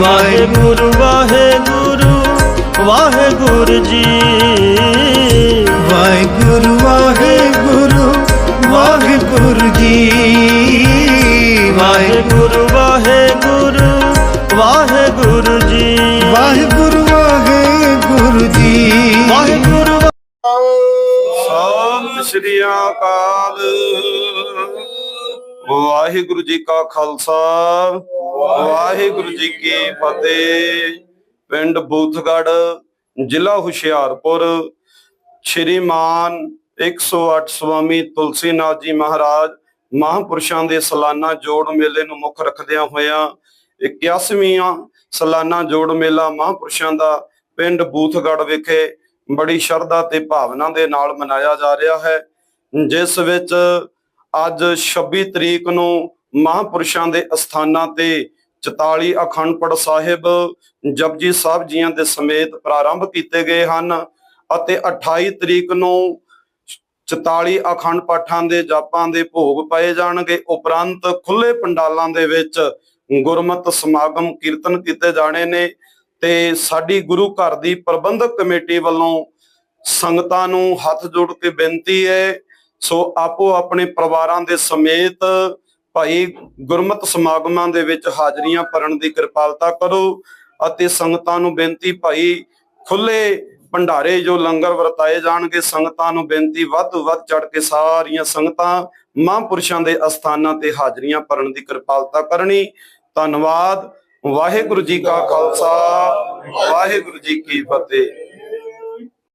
ਵਾਹਿਗੁਰੂ। ਵਾਹਿਗੁਰੂ ਵਾਹਿਗੁਰੂ ਜੀ। ਵਾਹਿਗੁਰੂ ਵਾਹਿਗੁਰੂ ਵਾਹਿਗੁਰੂ ਜੀ। ਵਾਹਿਗੁਰੂ ਵਾਹਿਗੁਰੂ ਵਾਹਿਗੁਰੂ ਵਾਹਿਗੁਰੂ ਜੀ। ਵਾਹਿਗੁਰੂ ਵਾਹਿਗੁਰੂ ਜੀ। ਵਾਹਿਗੁਰੂ ਸਤਿ ਸ਼੍ਰੀ ਅਕਾਲ। ਵਾਹਿਗੁਰੂ ਜੀ ਕਾ ਖਾਲਸਾ। ਵਾਹਿਗੁਰੂ ਜੀ ਕੀ ਫਤਿਹ। ਪਿੰਡ ਬੂਥਗੜ ਜ਼ਿਲ੍ਹਾ ਹੁਸ਼ਿਆਰਪੁਰ, ਸ਼੍ਰੀਮਾਨ 108 ਸਵਾਮੀ ਤੁਲਸੀਨਾਥ ਜੀ ਮਹਾਰਾਜ ਮਹਾਂਪੁਰਸ਼ਾਂ ਦੇ ਸਾਲਾਨਾ ਜੋੜ ਮੇਲੇ ਨੂੰ ਮੁੱਖ ਰੱਖਦਿਆਂ ਹੋਇਆਂ 81ਵਾਂ ਸਾਲਾਨਾ ਜੋੜ ਮੇਲਾ ਮਹਾਂਪੁਰਸ਼ਾਂ ਦਾ ਪਿੰਡ ਬੂਥਗੜ ਵਿਖੇ ਬੜੀ ਸ਼ਰਧਾ ਤੇ ਭਾਵਨਾ ਦੇ ਨਾਲ ਮਨਾਇਆ ਜਾ ਰਿਹਾ ਹੈ। ਜਿਸ ਵਿੱਚ ਅੱਜ 26 ਤਰੀਕ ਨੂੰ ਮਹਾਂਪੁਰਸ਼ਾਂ ਦੇ ਅਸਥਾਨਾਂ ਤੇ 44 ਅਖੰਡ ਪਾਠ ਸਾਹਿਬ ਜਪਜੀ ਸਾਹਿਬ ਜੀਆਂ ਦੇ ਸਮੇਤ ਪ੍ਰਾਰੰਭ ਕੀਤੇ ਗਏ ਹਨ ਅਤੇ 28 ਤਰੀਕ ਨੂੰ 44 ਅਖੰਡ ਪਾਠਾਂ ਦੇ ਜਾਪਾਂ ਦੇ ਭੋਗ ਪਏ ਜਾਣਗੇ। ਉਪਰੰਤ ਖੁੱਲੇ ਪੰਡਾਲਾਂ ਦੇ ਵਿੱਚ ਗੁਰਮਤ ਸਮਾਗਮ ਕੀਰਤਨ ਕੀਤੇ ਜਾਣੇ ਨੇ ਤੇ ਸਾਡੀ ਗੁਰੂ ਘਰ ਦੀ ਪ੍ਰਬੰਧਕ ਕਮੇਟੀ ਵੱਲੋਂ ਸੰਗਤਾਂ ਨੂੰ ਹੱਥ ਜੋੜ ਕੇ ਬੇਨਤੀ ਹੈ, ਸੋ ਆਪੋ ਆਪਣੇ ਪਰਿਵਾਰਾਂ ਦੇ ਸਮੇਤ ਭਾਈ ਗੁਰਮਤ ਸਮਾਗਮਾਂ ਦੇ ਵਿੱਚ ਹਾਜ਼ਰੀਆਂ ਭਰਨ ਦੀ ਕਿਰਪਾਲਤਾ ਕਰੋ ਅਤੇ ਸੰਗਤਾਂ ਨੂੰ ਬੇਨਤੀ ਭਾਈ ਖੁੱਲੇ ਭੰਡਾਰੇ ਜੋ ਲੰਗਰ ਵਰਤਾਏ ਜਾਣਗੇ, ਸੰਗਤਾਂ ਨੂੰ ਬੇਨਤੀ ਵੱਧ ਤੋਂ ਵੱਧ ਚੜ ਕੇ ਸਾਰੀਆਂ ਸੰਗਤਾਂ, ਮਹਾਂਪੁਰਸ਼ਾਂ ਦੇ ਅਸਥਾਨਾਂ ਤੇ ਹਾਜ਼ਰੀਆਂ ਭਰਨ ਦੀ ਕਿਰਪਾਲਤਾ ਕਰਨੀ। ਧੰਨਵਾਦ। ਵਾਹਿਗੁਰੂ ਜੀ ਕਾ ਖਾਲਸਾ। ਵਾਹਿਗੁਰੂ ਜੀ ਕੀ ਫਤਿਹ।